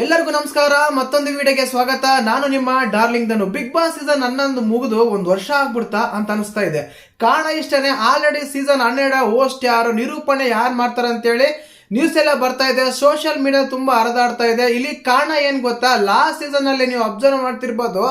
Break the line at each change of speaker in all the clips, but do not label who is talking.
ಎಲ್ಲರಿಗೂ ನಮಸ್ಕಾರ, ಮತ್ತೊಂದು ವಿಡಿಯೋಗೆ ಸ್ವಾಗತ. ನಾನು ನಿಮ್ಮ darling Danu big boss season ಹನ್ನೊಂದು ಮುಗಿದು ಒಂದು ವರ್ಷ ಆಗ್ಬಿಡ್ತಾ ಅಂತ ಅನಿಸ್ತಾ ಇದೆ. ಕಾರಣ ಇಷ್ಟೇನೆ, ಆಲ್ರೆಡಿ ಸೀಸನ್ ಹನ್ನೆರಡು ಹೋಸ್ಟ್ ಯಾರು, ನಿರೂಪಣೆ ಯಾರು ಮಾಡ್ತಾರೆ ಅಂತೇಳಿ ನ್ಯೂಸ್ ಎಲ್ಲ ಬರ್ತಾ ಇದೆ. ಸೋಷಿಯಲ್ ಮೀಡಿಯಾ ತುಂಬಾ ಹರಿದಾಡ್ತಾ ಇದೆ. ಇಲ್ಲಿ ಕಾರಣ ಏನ್ ಗೊತ್ತಾ? ಲಾಸ್ಟ್ ಸೀಸನ್ ಅಲ್ಲಿ ನೀವು ಅಬ್ಸರ್ವ್ ಮಾಡ್ತಿರ್ಬೋದು,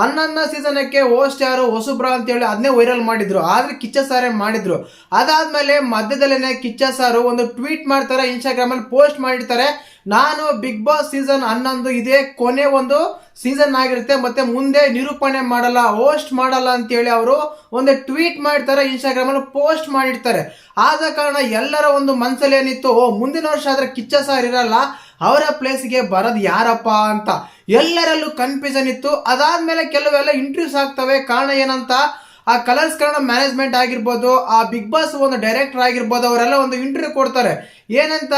ಹನ್ನೊಂದನೇ ಸೀಸನಕ್ಕೆ ಹೋಸ್ಟ್ ಯಾರು, ಹೊಸುಬ್ರ ಅಂತೇಳಿ ಅದನ್ನೇ ವೈರಲ್ ಮಾಡಿದ್ರು. ಆದ್ರೆ ಕಿಚ್ಚ ಸಾರೇ ಮಾಡಿದ್ರು. ಅದಾದ್ಮೇಲೆ ಮಧ್ಯದಲ್ಲೇನೆ ಕಿಚ್ಚ ಸಾರು ಒಂದು ಟ್ವೀಟ್ ಮಾಡ್ತಾರೆ ಇನ್ಸ್ಟಾಗ್ರಾಮ್ ಅಲ್ಲಿ ಪೋಸ್ಟ್ ಮಾಡಿರ್ತಾರೆ. ನಾನು ಬಿಗ್ ಬಾಸ್ ಸೀಸನ್ ಹನ್ನೊಂದು, ಇದೇ ಕೊನೆ ಒಂದು ಸೀಸನ್ ಆಗಿರುತ್ತೆ. ಮತ್ತೆ ಮುಂದೆ ನಿರೂಪಣೆ ಮಾಡಲ್ಲ ಹೋಸ್ಟ್ ಮಾಡಲ್ಲ ಅಂತೇಳಿ ಅವರು ಒಂದು ಟ್ವೀಟ್ ಮಾಡ್ತಾರೆ ಇನ್ಸ್ಟಾಗ್ರಾಮ್ ಅಲ್ಲಿ ಪೋಸ್ಟ್ ಮಾಡಿರ್ತಾರೆ. ಆದ ಕಾರಣ ಎಲ್ಲರ ಒಂದು ಮನಸ್ಸಲ್ಲಿ ಏನಿತ್ತು, ಓ, ಮುಂದಿನ ವರ್ಷ ಆದ್ರೆ ಕಿಚ್ಚ ಸಾರ್ ಇರಲ್ಲ, ಅವರ ಪ್ಲೇಸ್ಗೆ ಬರೋದು ಯಾರಪ್ಪ ಅಂತ. ಎಲ್ಲರಲ್ಲೂ ಕನ್ಫ್ಯೂಷನ್ ಇತ್ತು. ಅದಾದ್ಮೇಲೆ ಕೆಲವೆಲ್ಲ ಇಂಟರ್ವ್ಯೂಸ್ ಆಗ್ತವೆ. ಕಾರಣ ಏನಂತ, ಆ ಕಲರ್ಸ್ ಕನ್ನಡ ಮ್ಯಾನೇಜ್ಮೆಂಟ್ ಆಗಿರ್ಬೋದು, ಆ ಬಿಗ್ ಬಾಸ್ ಒಂದು ಡೈರೆಕ್ಟರ್ ಆಗಿರ್ಬೋದು, ಅವರೆಲ್ಲ ಒಂದು ಇಂಟರ್ವ್ಯೂ ಕೊಡ್ತಾರೆ. ಏನಂತ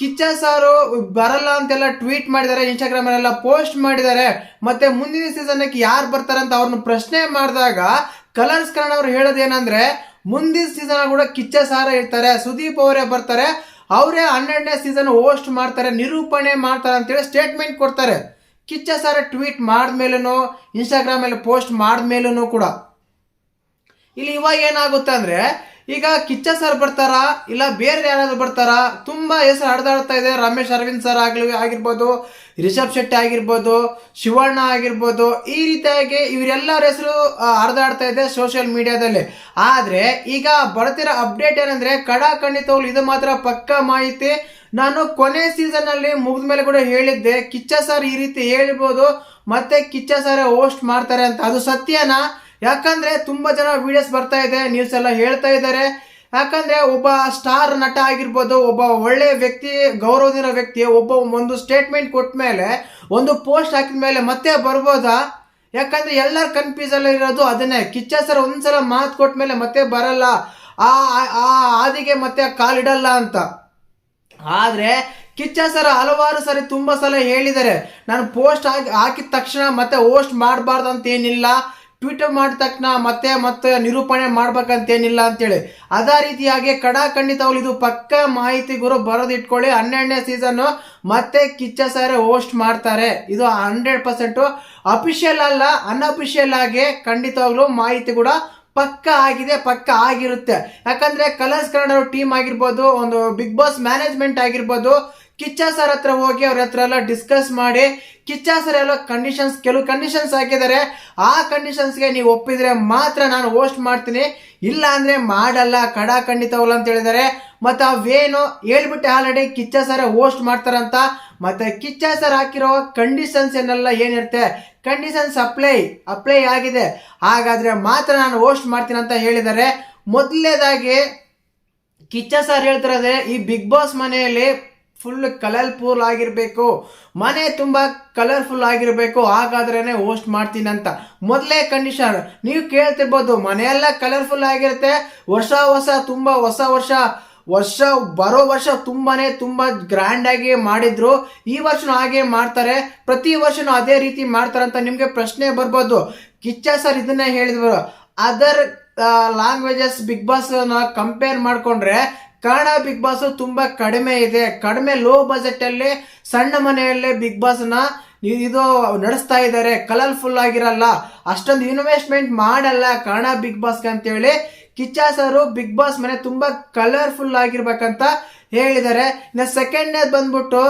ಕಿಚ್ಚ ಸಾರು ಬರಲ್ಲ ಅಂತೆಲ್ಲ ಟ್ವೀಟ್ ಮಾಡಿದ್ದಾರೆ ಇನ್ಸ್ಟಾಗ್ರಾಮ್ ಅಲ್ಲೆಲ್ಲ ಪೋಸ್ಟ್ ಮಾಡಿದ್ದಾರೆ. ಮತ್ತೆ ಮುಂದಿನ ಸೀಸನ್ಗೆ ಯಾರು ಬರ್ತಾರೆ ಅಂತ ಅವ್ರನ್ನ ಪ್ರಶ್ನೆ ಮಾಡಿದಾಗ ಕಲರ್ಸ್ ಕನ್ನಡ ಅವ್ರು ಹೇಳೋದೇನಂದ್ರೆ, ಮುಂದಿನ ಸೀಸನ್ ಕೂಡ ಕಿಚ್ಚ ಸಾರ ಇರ್ತಾರೆ ಸುದೀಪ್ ಅವರೇ ಬರ್ತಾರೆ, ಅವರೇ ಹನ್ನೆರಡನೇ ಸೀಸನ್ ಹೋಸ್ಟ್ ಮಾಡ್ತಾರೆ, ನಿರೂಪಣೆ ಮಾಡ್ತಾರೆ ಅಂತೇಳಿ ಸ್ಟೇಟ್ಮೆಂಟ್ ಕೊಡ್ತಾರೆ. ಕಿಚ್ಚ ಸಾರ ಟ್ವೀಟ್ ಮಾಡಿದ್ಮೇಲೂ ಇನ್ಸ್ಟಾಗ್ರಾಮಲ್ಲಿ ಪೋಸ್ಟ್ ಮಾಡಿದ್ಮೇಲೂ ಕೂಡ. ಇಲ್ಲಿ ಇವಾಗ ಏನಾಗುತ್ತೆ ಅಂದ್ರೆ ಈಗ ಕಿಚ್ಚ ಸರ್ ಬರ್ತಾರಾ? ಇಲ್ಲ ಬೇರೆ ಯಾರಾದ್ರೂ ಬರ್ತಾರಾ? ತುಂಬಾ ಹೆಸರು ಹಡ್ದಾಡ್ತಾ ಇದೆ. ರಮೇಶ್ ಅರವಿಂದ್ ಸರ್ ಆಗ್ಲಿ ಆಗಿರ್ಬೋದು, ರಿಷಬ್ ಶೆಟ್ಟಿ ಆಗಿರ್ಬೋದು, ಶಿವಣ್ಣ ಆಗಿರ್ಬೋದು, ಈ ರೀತಿಯಾಗಿ ಇವರೆಲ್ಲರ ಹೆಸರು ಹರಿದಾಡ್ತಾ ಇದೆ ಸೋಷಿಯಲ್ ಮೀಡಿಯಾದಲ್ಲಿ ಆದ್ರೆ ಈಗ ಬರ್ತಿರೋ ಅಪ್ಡೇಟ್ ಏನಂದ್ರೆ, ಕಡ ಖಂಡಿತವಾಗ್ಲು ಇದು ಮಾತ್ರ ಪಕ್ಕ ಮಾಹಿತಿ. ನಾನು ಕೊನೆ ಸೀಸನ್ ಅಲ್ಲಿ ಮುಗಿದ ಮೇಲೆ ಕೂಡ ಹೇಳಿದ್ದೆ. ಕಿಚ್ಚ ಸರ್ ಈ ರೀತಿ ಹೇಳ್ಬೋದು, ಮತ್ತೆ ಕಿಚ್ಚ ಸರ್ ಹೋಸ್ಟ್ ಮಾಡ್ತಾರೆ ಅಂತ. ಅದು ಸತ್ಯನಾ? ಯಾಕಂದ್ರೆ ತುಂಬಾ ಜನ ವಿಡಿಯೋಸ್ ಬರ್ತಾ ಇದೆ ನ್ಯೂಸ್ ಎಲ್ಲ ಹೇಳ್ತಾ ಇದ್ದಾರೆ. ಯಾಕಂದ್ರೆ ಒಬ್ಬ ಸ್ಟಾರ್ ನಟ ಆಗಿರ್ಬೋದು, ಒಬ್ಬ ಒಳ್ಳೆಯ ವ್ಯಕ್ತಿ ಗೌರವದಿನ ವ್ಯಕ್ತಿ, ಒಬ್ಬ ಒಂದು ಸ್ಟೇಟ್ಮೆಂಟ್ ಕೊಟ್ಟ ಮೇಲೆ, ಒಂದು ಪೋಸ್ಟ್ ಹಾಕಿದ ಮೇಲೆ ಮತ್ತೆ ಬರ್ಬೋದಾ? ಯಾಕಂದ್ರೆ ಎಲ್ಲರ ಕನ್ಫ್ಯೂಸ್ ಅಲ್ಲಿ ಇರೋದು ಅದನ್ನೇ. ಕಿಚ್ಚ ಸರ್ ಒಂದ್ಸಲ ಮಾತು ಕೊಟ್ಟ ಮೇಲೆ ಮತ್ತೆ ಬರಲ್ಲ. ಆ, ಆ- ಆದಿಗೆ ಮತ್ತೆ ಕಾಲಿಡಲ್ಲ ಅಂತ. ಆದ್ರೆ ಕಿಚ್ಚ ಸರ್ ಹಲವಾರು ಸರಿ ತುಂಬಾ ಸಲ ಹೇಳಿದ್ದಾರೆ. ನಾನು ಪೋಸ್ಟ್ ಹಾಕಿ, ಹಾಕಿದ ತಕ್ಷಣ ಮತ್ತೆ ಹೋಸ್ಟ್ ಮಾಡಬಾರ್ದು ಅಂತ ಏನಿಲ್ಲ. ಟ್ವೀಟ್ ಮಾಡಿದ ತಕ್ಷಣ ಮತ್ತೆ ಮತ್ತೆ ನಿರೂಪಣೆ ಮಾಡ್ಬೇಕಂತೇನಿಲ್ಲ ಅಂತೇಳಿ. ಅದೇ ರೀತಿಯಾಗಿ ಕಡ ಅವಳು ಇದು ಪಕ್ಕ ಮಾಹಿತಿ ಗುರು ಬರೋದು ಇಟ್ಕೊಳ್ಳಿ ಹನ್ನೆರಡನೇ ಸೀಸನ್ ಮತ್ತೆ ಕಿಚ್ಚ ಸಾರೆ ಹೋಸ್ಟ್ ಮಾಡ್ತಾರೆ. ಇದು ಹಂಡ್ರೆಡ್ ಪರ್ಸೆಂಟು ಅಫಿಷಿಯಲ್ ಅಲ್ಲ ಅನ್ಅಫಿಷಿಯಲ್ ಆಗಿ ಖಂಡಿತವಾಗ್ಲೂ ಮಾಹಿತಿ ಕೂಡ ಪಕ್ಕ ಆಗಿದೆ, ಪಕ್ಕ ಆಗಿರುತ್ತೆ. ಯಾಕಂದ್ರೆ ಕಲರ್ಸ್ ಕನ್ನಡ ಟೀಮ್ ಆಗಿರ್ಬೋದು, ಒಂದು ಬಿಗ್ ಬಾಸ್ ಮ್ಯಾನೇಜ್ಮೆಂಟ್ ಆಗಿರ್ಬೋದು ಕಿಚ್ಚ ಸರ್ ಹತ್ರ ಹೋಗಿ ಅವ್ರ ಹತ್ರ ಎಲ್ಲ ಡಿಸ್ಕಸ್ ಮಾಡಿ ಕಿಚ್ಚ ಸರ್ ಎಲ್ಲ ಕಂಡೀಷನ್ಸ್ ಕೆಲವು ಕಂಡೀಷನ್ಸ್ ಹಾಕಿದ್ದಾರೆ. ಆ ಕಂಡೀಷನ್ಸ್ಗೆ ನೀವು ಒಪ್ಪಿದ್ರೆ ಮಾತ್ರ ನಾನು ಹೋಸ್ಟ್ ಮಾಡ್ತೀನಿ. ಇಲ್ಲ ಅಂದ್ರೆ ಮಾಡಲ್ಲ, ಕಡ ಖಂಡಿತವಲ್ಲ ಅಂತ ಹೇಳಿದ್ದಾರೆ. ಮತ್ತೆ ಅವೇನು ಹೇಳ್ಬಿಟ್ಟೆ ಆಲ್ರೆಡಿ ಕಿಚ್ಚ ಸರ್ ಹೋಸ್ಟ್ ಮಾಡ್ತಾರಂತ. ಮತ್ತೆ ಕಿಚ್ಚ ಸರ್ ಹಾಕಿರೋ ಕಂಡೀಷನ್ಸ್ ಏನೆಲ್ಲ ಏನಿರುತ್ತೆ? ಕಂಡೀಷನ್ಸ್ ಅಪ್ಲೈ ಅಪ್ಲೈ ಆಗಿದೆ. ಹಾಗಾದ್ರೆ ಮಾತ್ರ ನಾನು ಹೋಸ್ಟ್ ಮಾಡ್ತೀನಿ ಅಂತ ಹೇಳಿದ್ದಾರೆ. ಮೊದಲನೇದಾಗಿ ಕಿಚ್ಚ ಸರ್ ಹೇಳ್ತಿರೋದೆ ಈ ಬಿಗ್ ಬಾಸ್ ಮನೆಯಲ್ಲಿ ಫುಲ್ ಕಲರ್ಫುಲ್ ಆಗಿರಬೇಕು. ಮನೆ ತುಂಬ ಕಲರ್ಫುಲ್ ಆಗಿರಬೇಕು. ಹಾಗಾದ್ರೇ ಹೋಸ್ಟ್ ಮಾಡ್ತೀನಿ ಅಂತ ಮೊದಲೇ ಕಂಡೀಷನ್ ನೀವು ಕೇಳ್ತಿರ್ಬೋದು, ಮನೆಯೆಲ್ಲ ಕಲರ್ಫುಲ್ ಆಗಿರುತ್ತೆ. ವರ್ಷ ಹೊಸ ತುಂಬ ಹೊಸ ವರ್ಷ. ವರ್ಷ, ಬರೋ ವರ್ಷ ತುಂಬಾನೇ ತುಂಬಾ ಗ್ರ್ಯಾಂಡ್ ಆಗಿ ಮಾಡಿದ್ರು. ಈ ವರ್ಷನೂ ಹಾಗೆ ಮಾಡ್ತಾರೆ. ಪ್ರತಿ ವರ್ಷನೂ ಅದೇ ರೀತಿ ಮಾಡ್ತಾರೆ ಅಂತ ನಿಮಗೆ ಪ್ರಶ್ನೆ ಬರ್ಬೋದು. ಕಿಚ್ಚ ಸರ್ ಇದನ್ನೇ ಹೇಳಿದ್ರು. Other languages big boss compare ಮಾಡ್ಕೊಂಡ್ರೆ ಕನ್ನಡ ಬಿಗ್ ಬಾಸ್ ತುಂಬಾ ಕಡಿಮೆ ಇದೆ. ಕಡಿಮೆ ಲೋ ಬಜೆಟ್ ಅಲ್ಲಿ ಸಣ್ಣ ಮನೆಯಲ್ಲೇ ಬಿಗ್ ಬಾಸ್ನ ಇದು ನಡೆಸ್ತಾ ಇದ್ದಾರೆ. ಕಲರ್ಫುಲ್ ಆಗಿರಲ್ಲ. ಅಷ್ಟೊಂದು ಇನ್ವೆಸ್ಟ್ಮೆಂಟ್ ಮಾಡಲ್ಲ ಕನ್ನಡ ಬಿಗ್ ಬಾಸ್ಗೆ ಅಂತೇಳಿ ಕಿಚ್ಚ ಸರು ಬಿಗ್ ಬಾಸ್ ಮನೆ ತುಂಬಾ ಕಲರ್ಫುಲ್ ಆಗಿರ್ಬೇಕಂತ ಹೇಳಿದ್ದಾರೆ. ಇನ್ನು ಸೆಕೆಂಡ್ನೇದು ಬಂದ್ಬಿಟ್ಟು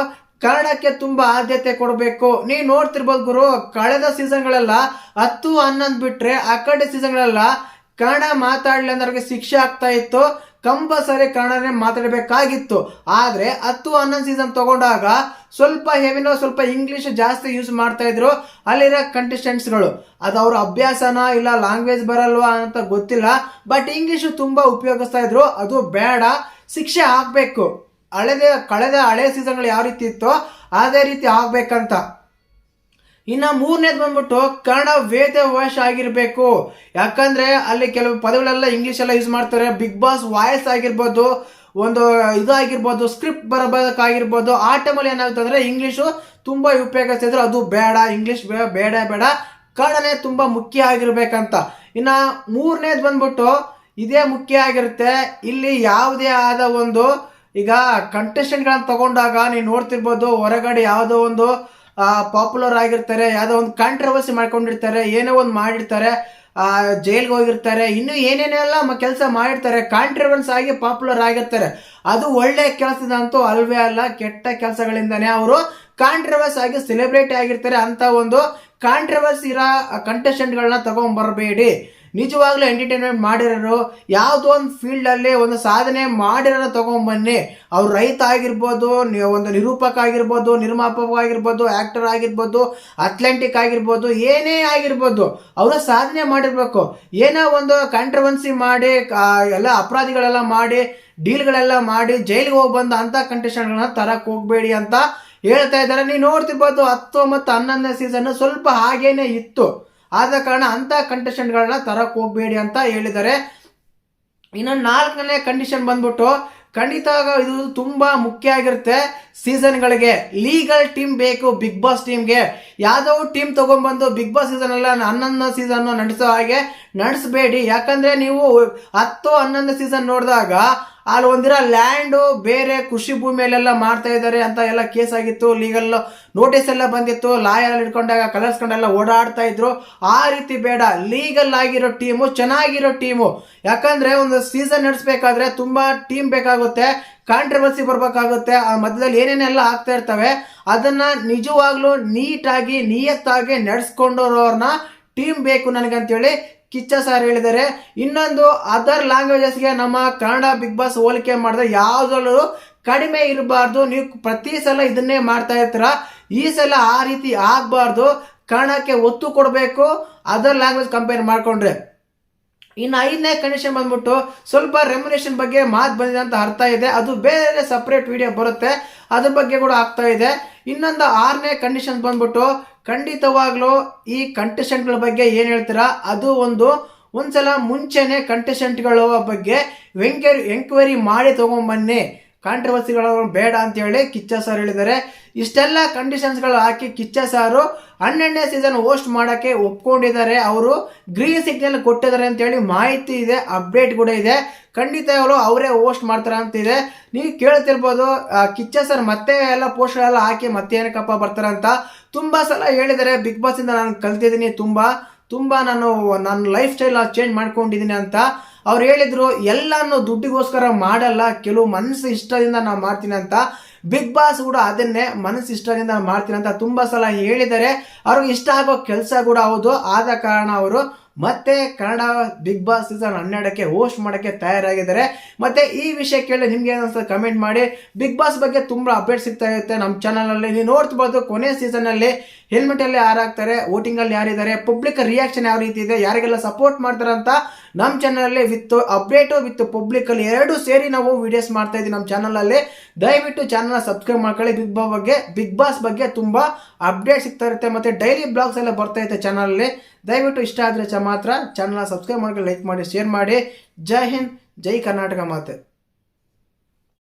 ಕನ್ನಡಕ್ಕೆ ತುಂಬಾ ಆದ್ಯತೆ ಕೊಡಬೇಕು. ನೀವು ನೋಡ್ತಿರ್ಬೋದು ಗುರು, ಕಳೆದ ಸೀಸನ್ಗಳೆಲ್ಲ ಹತ್ತು, ಹನ್ನೊಂದು ಬಿಟ್ರೆ ಆ ಕಡೆ ಸೀಸನ್ಗಳೆಲ್ಲ ಕನ್ನಡ ಮಾತಾಡಲಿ ಅನ್ನೋರಿಗೆ ಶಿಕ್ಷೆ ಆಗ್ತಾ ಇತ್ತು. ಕಂಪಲ್ಸರಿ ಕನ್ನಡನೇ ಮಾತಾಡಬೇಕಾಗಿತ್ತು. ಆದರೆ ಹತ್ತು ಹನ್ನೊಂದು ಸೀಸನ್ ತಗೊಂಡಾಗ ಸ್ವಲ್ಪ ಹೆವಿನೋ ಸ್ವಲ್ಪ ಇಂಗ್ಲೀಷ್ ಜಾಸ್ತಿ ಯೂಸ್ ಮಾಡ್ತಾ ಇದ್ರು. ಅಲ್ಲಿರೋ ಕಂಟೆಸ್ಟೆಂಟ್ಸ್ಗಳು ಅದು ಅವ್ರ ಅಭ್ಯಾಸನ ಇಲ್ಲ ಲ್ಯಾಂಗ್ವೇಜ್ ಬರಲ್ವಾ ಅಂತ ಗೊತ್ತಿಲ್ಲ. ಬಟ್ ಇಂಗ್ಲೀಷು ತುಂಬ ಉಪಯೋಗಿಸ್ತಾ ಇದ್ರು. ಅದು ಬೇಡ. ಶಿಕ್ಷೆ ಆಗಬೇಕು. ಹಳೆದ ಕಳೆದ ಹಳೆ ಸೀಸನ್ಗಳು ಯಾವ ರೀತಿ ಇತ್ತೋ, ಅದೇ ರೀತಿ ಆಗ್ಬೇಕಂತ. ಇನ್ನ ಮೂರನೇದು ಬಂದ್ಬಿಟ್ಟು ಕನ್ನಡ ವೇದ ವಾಯ್ಸ್ ಆಗಿರ್ಬೇಕು. ಯಾಕಂದ್ರೆ ಅಲ್ಲಿ ಕೆಲವು ಪದಗಳೆಲ್ಲ ಇಂಗ್ಲಿಷ್ ಎಲ್ಲ ಯೂಸ್ ಮಾಡ್ತಾರೆ. ಬಿಗ್ ಬಾಸ್ ವಾಯ್ಸ್ ಆಗಿರ್ಬೋದು, ಒಂದು ಇದು ಆಗಿರ್ಬೋದು ಸ್ಕ್ರಿಪ್ಟ್ ಬರಬೇಕಾಗಿರ್ಬೋದು, ಆ ಟೈಮಲ್ಲಿ ಏನಾಗುತ್ತೆ ಅಂದ್ರೆ ಇಂಗ್ಲೀಷು ತುಂಬಾ ಉಪಯೋಗಿಸ್ತಿದ್ರು ಅದು ಬೇಡ ಇಂಗ್ಲಿಷ್ ಬೇಡ ಬೇಡ. ಕನ್ನಡನೇ ತುಂಬಾ ಮುಖ್ಯ ಆಗಿರ್ಬೇಕಂತ. ಇನ್ನ ಮೂರನೇದು ಬಂದ್ಬಿಟ್ಟು ಇದೇ ಮುಖ್ಯ ಆಗಿರುತ್ತೆ. ಇಲ್ಲಿ ಯಾವುದೇ ಆದ ಒಂದು ಈಗ ಕಂಟೆಸ್ಟೆಂಟ್ಗಳನ್ನ ತಗೊಂಡಾಗ ನೀವು ನೋಡ್ತಿರ್ಬೋದು, ಹೊರಗಡೆ ಯಾವುದೋ ಒಂದು ಪಾಪ್ಯುಲರ್ ಆಗಿರ್ತಾರೆ, ಯಾವುದೋ ಒಂದು ಕಾಂಟ್ರವರ್ಸಿ ಮಾಡ್ಕೊಂಡಿರ್ತಾರೆ, ಏನೋ ಒಂದು ಮಾಡಿರ್ತಾರೆ ಜೈಲ್ಗೆ ಹೋಗಿರ್ತಾರೆ, ಇನ್ನು ಏನೇನೆಲ್ಲ ಕೆಲಸ ಮಾಡಿರ್ತಾರೆ ಕಾಂಟ್ರವರ್ಸ್ ಆಗಿ ಪಾಪ್ಯುಲರ್ ಆಗಿರ್ತಾರೆ. ಅದು ಒಳ್ಳೆ ಕೆಲಸದಂತೂ ಅಲ್ವೇ ಅಲ್ಲ, ಕೆಟ್ಟ ಕೆಲಸಗಳಿಂದನೇ ಅವರು ಕಾಂಟ್ರವರ್ಸ್ ಆಗಿ ಸೆಲೆಬ್ರಿಟಿ ಆಗಿರ್ತಾರೆ ಅಂತ ಒಂದು ಕಾಂಟ್ರವರ್ಸ್ ಇರೋ ಕಂಟೆಸ್ಟೆಂಟ್ಗಳನ್ನ ತಗೊಂಡ್ಬರಬೇಡಿ ನಿಜವಾಗ್ಲೂ ಎಂಟರ್ಟೈನ್ಮೆಂಟ್ ಮಾಡಿರೋರು ಯಾವುದೋ ಒಂದು ಫೀಲ್ಡಲ್ಲಿ ಒಂದು ಸಾಧನೆ ಮಾಡಿರೋ ತಗೊಂಬನ್ನಿ. ಅವ್ರು ರೈತ ಆಗಿರ್ಬೋದು ಒಂದು ನಿರೂಪಕ ಆಗಿರ್ಬೋದು, ನಿರ್ಮಾಪಕ ಆಗಿರ್ಬೋದು ಆ್ಯಕ್ಟರ್ ಆಗಿರ್ಬೋದು ಅಥ್ಲೆಂಟಿಕ್ ಆಗಿರ್ಬೋದು, ಏನೇ ಆಗಿರ್ಬೋದು ಅವರು ಸಾಧನೆ ಮಾಡಿರಬೇಕು. ಏನೋ ಒಂದು ಕಂಟ್ರವನ್ಸಿ ಮಾಡಿ ಎಲ್ಲ ಅಪರಾಧಿಗಳೆಲ್ಲ ಮಾಡಿ ಡೀಲ್ಗಳೆಲ್ಲ ಮಾಡಿ, ಜೈಲಿಗೆ ಹೋಗಿ ಬಂದ ಅಂಥ ಕಂಟೆಸ್ಟೆಂಟ್ಗಳನ್ನ ತರಕ್ಕೆ ಹೋಗಬೇಡಿ ಅಂತ ಹೇಳ್ತಾ ಇದ್ದಾರೆ. ನೀವು ನೋಡ್ತಿರ್ಬೋದು ಹತ್ತು ಮತ್ತು ಹನ್ನೊಂದನೇ ಸೀಸನ್ ಸ್ವಲ್ಪ ಹಾಗೇನೆ ಇತ್ತು. ಆದ ಕಾರಣ ಅಂಥ ಕಂಟೆಸ್ಟೆಂಟ್ಗಳನ್ನ ತರಕ್ಕೆ ಹೋಗಬೇಡಿ ಅಂತ ಹೇಳಿದ್ದಾರೆ. ಇನ್ನು ನಾಲ್ಕನೇ ಕಂಡೀಷನ್ ಬಂದ್ಬಿಟ್ಟು ಖಂಡಿತ ಇದು ತುಂಬಾ ಮುಖ್ಯ ಆಗಿರುತ್ತೆ. ಸೀಸನ್ಗಳಿಗೆ ಲೀಗಲ್ ಟೀಮ್ ಬೇಕು ಬಿಗ್ ಬಾಸ್ ಟೀಮ್ಗೆ. ಯಾವುದೋ ಟೀಮ್ ತಗೊಂಡ್ಬಂದು ಬಿಗ್ ಬಾಸ್ ಸೀಸನ್ ಎಲ್ಲ ಹನ್ನೊಂದು ಸೀಸನ್ ನಡೆಸೋ ಹಾಗೆ ನಡೆಸಬೇಡಿ. ಯಾಕಂದ್ರೆ ನೀವು ಹತ್ತು ಹನ್ನೊಂದು ಸೀಸನ್ ನೋಡಿದಾಗ ಅಲ್ಲಿ ಒಂದಿರೋ ಲ್ಯಾಂಡು ಬೇರೆ ಕೃಷಿ ಭೂಮಿಯಲ್ಲೆಲ್ಲ ಮಾಡ್ತಾ ಇದ್ದಾರೆ ಅಂತ ಎಲ್ಲ ಕೇಸ್ ಆಗಿತ್ತು. ಲೀಗಲ್ ನೋಟಿಸ್ ಎಲ್ಲ ಬಂದಿತ್ತು. ಲಾಯರ್ ಹಿಡ್ಕೊಂಡಾಗ ಕಲರ್ಸ್ಕೊಂಡೆಲ್ಲ ಓಡಾಡ್ತಾ ಇದ್ರು. ಆ ರೀತಿ ಬೇಡ. ಲೀಗಲ್ ಆಗಿರೋ ಟೀಮು ಚೆನ್ನಾಗಿರೋ ಟೀಮು. ಯಾಕಂದ್ರೆ ಒಂದು ಸೀಸನ್ ನಡೆಸಬೇಕಾದ್ರೆ ತುಂಬಾ ಟೀಮ್ ಬೇಕಾಗುತ್ತೆ. ಕಾಂಟ್ರವರ್ಸಿ ಬರಬೇಕಾಗುತ್ತೆ. ಆ ಮಧ್ಯದಲ್ಲಿ ಏನೇನೆಲ್ಲ ಆಗ್ತಾ ಇರ್ತವೆ, ಅದನ್ನ ನಿಜವಾಗ್ಲೂ ನೀಟಾಗಿ, ನಿಯತ್ತಾಗಿ ನಡೆಸ್ಕೊಂಡವ್ರನ್ನ ಟೀಮ್ ಬೇಕು ನನಗಂತೇಳಿ ಕಿಚ್ಚ ಸರ್ ಹೇಳಿದ್ದಾರೆ. ಇನ್ನೊಂದು ಅದರ್ ಲ್ಯಾಂಗ್ವೇಜಸ್ಗೆ ನಮ್ಮ ಕನ್ನಡ ಬಿಗ್ ಬಾಸ್ ಹೋಲಿಕೆ ಮಾಡಿದ್ರೆ ಯಾವುದ್ರಲ್ಲೂ ಕಡಿಮೆ ಇರಬಾರ್ದು. ನೀವು ಪ್ರತಿ ಸಲ ಇದನ್ನೇ ಮಾಡ್ತಾ ಇರ್ತೀರ. ಈ ಸಲ ಆ ರೀತಿ ಆಗಬಾರ್ದು. ಕನ್ನಡಕ್ಕೆ ಒತ್ತು ಕೊಡಬೇಕು. ಅದರ್ ಲ್ಯಾಂಗ್ವೇಜ್ ಕಂಪೇರ್ ಮಾಡಿಕೊಂಡ್ರೆ. ಇನ್ನು ಐದನೇ ಕಂಡೀಷನ್ ಬಂದ್ಬಿಟ್ಟು ಸ್ವಲ್ಪ ರೆಮ್ಯುನೇಷನ್ ಬಗ್ಗೆ ಮಾತು ಬಂದಿದೆ ಅಂತ ಅರ್ಥ ಇದೆ. ಅದು ಬೇರೆ ಸಪ್ರೇಟ್ ವಿಡಿಯೋ ಬರುತ್ತೆ. ಅದ್ರ ಬಗ್ಗೆ ಕೂಡ ಆಗ್ತಾ ಇದೆ. ಇನ್ನೊಂದು ಆರನೇ ಕಂಡೀಷನ್ ಬಂದ್ಬಿಟ್ಟು ಖಂಡಿತವಾಗ್ಲೂ ಈ ಕಂಟೆಸ್ಟೆಂಟ್ಗಳ ಬಗ್ಗೆ ಏನು ಹೇಳ್ತೀರಾ? ಅದು ಒಂದು ಒಂದ್ಸಲ ಮುಂಚೆನೆ ಕಂಟೆಸ್ಟೆಂಟ್ಗಳ ಬಗ್ಗೆ ಎಂಕ್ವೈರಿ ಎಂಕ್ವೈರಿ ಮಾಡಿ ತಗೊಂಬನ್ನಿ ಕಾಂಟ್ರವರ್ಸಿಗಳು ಬೇಡ ಅಂತ ಹೇಳಿ ಕಿಚ್ಚ ಸರ್ ಹೇಳಿದ್ದಾರೆ. ಇಷ್ಟೆಲ್ಲ ಕಂಡೀಷನ್ಸ್ಗಳು ಹಾಕಿ ಕಿಚ್ಚ ಸಾರು ಹನ್ನೆರಡನೇ ಸೀಸನ್ ಹೋಸ್ಟ್ ಮಾಡೋಕ್ಕೆ ಒಪ್ಕೊಂಡಿದ್ದಾರೆ. ಅವರು ಗ್ರೀನ್ ಸಿಗ್ನಲ್ ಕೊಟ್ಟಿದ್ದಾರೆ ಅಂತ ಹೇಳಿ ಮಾಹಿತಿ ಇದೆ ಅಪ್ಡೇಟ್ ಕೂಡ ಇದೆ. ಖಂಡಿತ ಅವರು ಅವರೇ ಹೋಸ್ಟ್ ಮಾಡ್ತಾರೆ ಅಂತಿದೆ ನೀವು ಕೇಳ್ತಿರ್ಬೋದು ಕಿಚ್ಚ ಸರ್ ಮತ್ತೆ ಎಲ್ಲ ಪೋಸ್ಟರ್ ಎಲ್ಲ ಹಾಕಿ ಮತ್ತೆ ಏನಕ್ಕಪ್ಪ ಬರ್ತಾರೆ ಅಂತ. ತುಂಬಾ ಸಲ ಹೇಳಿದ್ದಾರೆ, ಬಿಗ್ ಬಾಸ್ ಇಂದ ನಾನು ಕಲ್ತಿದ್ದೀನಿ ತುಂಬಾ. ತುಂಬಾ ನಾನು, ನನ್ನ ಲೈಫ್ ಸ್ಟೈಲ್ ಚೇಂಜ್ ಮಾಡ್ಕೊಂಡಿದ್ದೀನಿ ಅಂತ. ಅವ್ರು ಹೇಳಿದ್ರು ಎಲ್ಲಾನು ದುಡ್ಡಿಗೋಸ್ಕರ ಮಾಡಲ್ಲ, ಕೆಲವು ಮನಸ್ಸು ಇಷ್ಟದಿಂದ ನಾವು ಮಾಡ್ತೀನಿ ಅಂತ. ಬಿಗ್ ಬಾಸ್ ಕೂಡ ಅದನ್ನೇ ಮನಸ್ಸು ಇಷ್ಟದಿಂದ ಮಾಡ್ತೀನಿ ಅಂತ ತುಂಬ ಸಲ ಹೇಳಿದರೆ ಅವ್ರಿಗೆ ಇಷ್ಟ ಆಗೋ ಕೆಲಸ ಕೂಡ ಹೌದು. ಆದ ಕಾರಣ ಅವರು ಮತ್ತೆ ಕನ್ನಡ ಬಿಗ್ ಬಾಸ್ ಸೀಸನ್ ಹನ್ನೆರಡಕ್ಕೆ ಹೋಸ್ಟ್ ಮಾಡೋಕ್ಕೆ ತಯಾರಾಗಿದ್ದಾರೆ. ಮತ್ತೆ ಈ ವಿಷಯ ಕೇಳಿ ನಿಮ್ಗೆ ಏನಂತ ಕಮೆಂಟ್ ಮಾಡಿ. ಬಿಗ್ ಬಾಸ್ ಬಗ್ಗೆ ತುಂಬ ಅಪ್ಡೇಟ್ ಸಿಗ್ತಾ ಇರುತ್ತೆ ನಮ್ಮ ಚಾನಲಲ್ಲಿ ನೀವು ನೋಡ್ತಿರ್ಬೋದು ಕೊನೆ ಸೀಸನಲ್ಲಿ ಹೆಲ್ಮೆಟ್ ಅಲ್ಲಿ ಯಾರಾಗ್ತಾರೆ ವೋಟಿಂಗಲ್ಲಿ ಯಾರಿದ್ದಾರೆ ಪಬ್ಲಿಕ್ ರಿಯಾಕ್ಷನ್ ಯಾವ ರೀತಿ ಇದೆ, ಯಾರಿಗೆಲ್ಲ ಸಪೋರ್ಟ್ ಮಾಡ್ತಾರೆ ಅಂತ ನಮ್ಮ ಚಾನಲಲ್ಲೇ ವಿತ್ ಅಪ್ಡೇಟು ವಿತ್ ಪಬ್ಲಿಕಲ್ಲಿ ಎರಡು ಸೇರಿ ನಾವು ವೀಡಿಯೋಸ್ ಮಾಡ್ತಾ ಇದ್ದೀವಿ ನಮ್ಮ ಚಾನಲಲ್ಲೇ ದಯವಿಟ್ಟು ಚಾನಲ್ನ ಸಬ್ಸ್ಕ್ರೈಬ್ ಮಾಡ್ಕೊಳ್ಳಿ. ಬಿಗ್ ಬಾ ಬಗ್ಗೆ ಬಿಗ್ ಬಾಸ್ ಬಗ್ಗೆ ತುಂಬ ಅಪ್ಡೇಟ್ ಸಿಗ್ತಾ ಇರುತ್ತೆ ಮತ್ತು ಡೈಲಿ ಬ್ಲಾಗ್ಸ್ ಎಲ್ಲ ಬರ್ತಾ ಇರುತ್ತೆ ಚಾನಲಲ್ಲಿ ದಯವಿಟ್ಟು ಇಷ್ಟ ಆದರೆ ಚ ಮಾತ್ರ ಚಾನಲ್ನ ಸಬ್ಸ್ಕ್ರೈಬ್ ಮಾಡ್ಕೊಳ್ಳಿ ಲೈಕ್ ಮಾಡಿ ಶೇರ್ ಮಾಡಿ. ಜೈ ಹಿಂದ್, ಜೈ ಕರ್ನಾಟಕ ಮಾತೆ.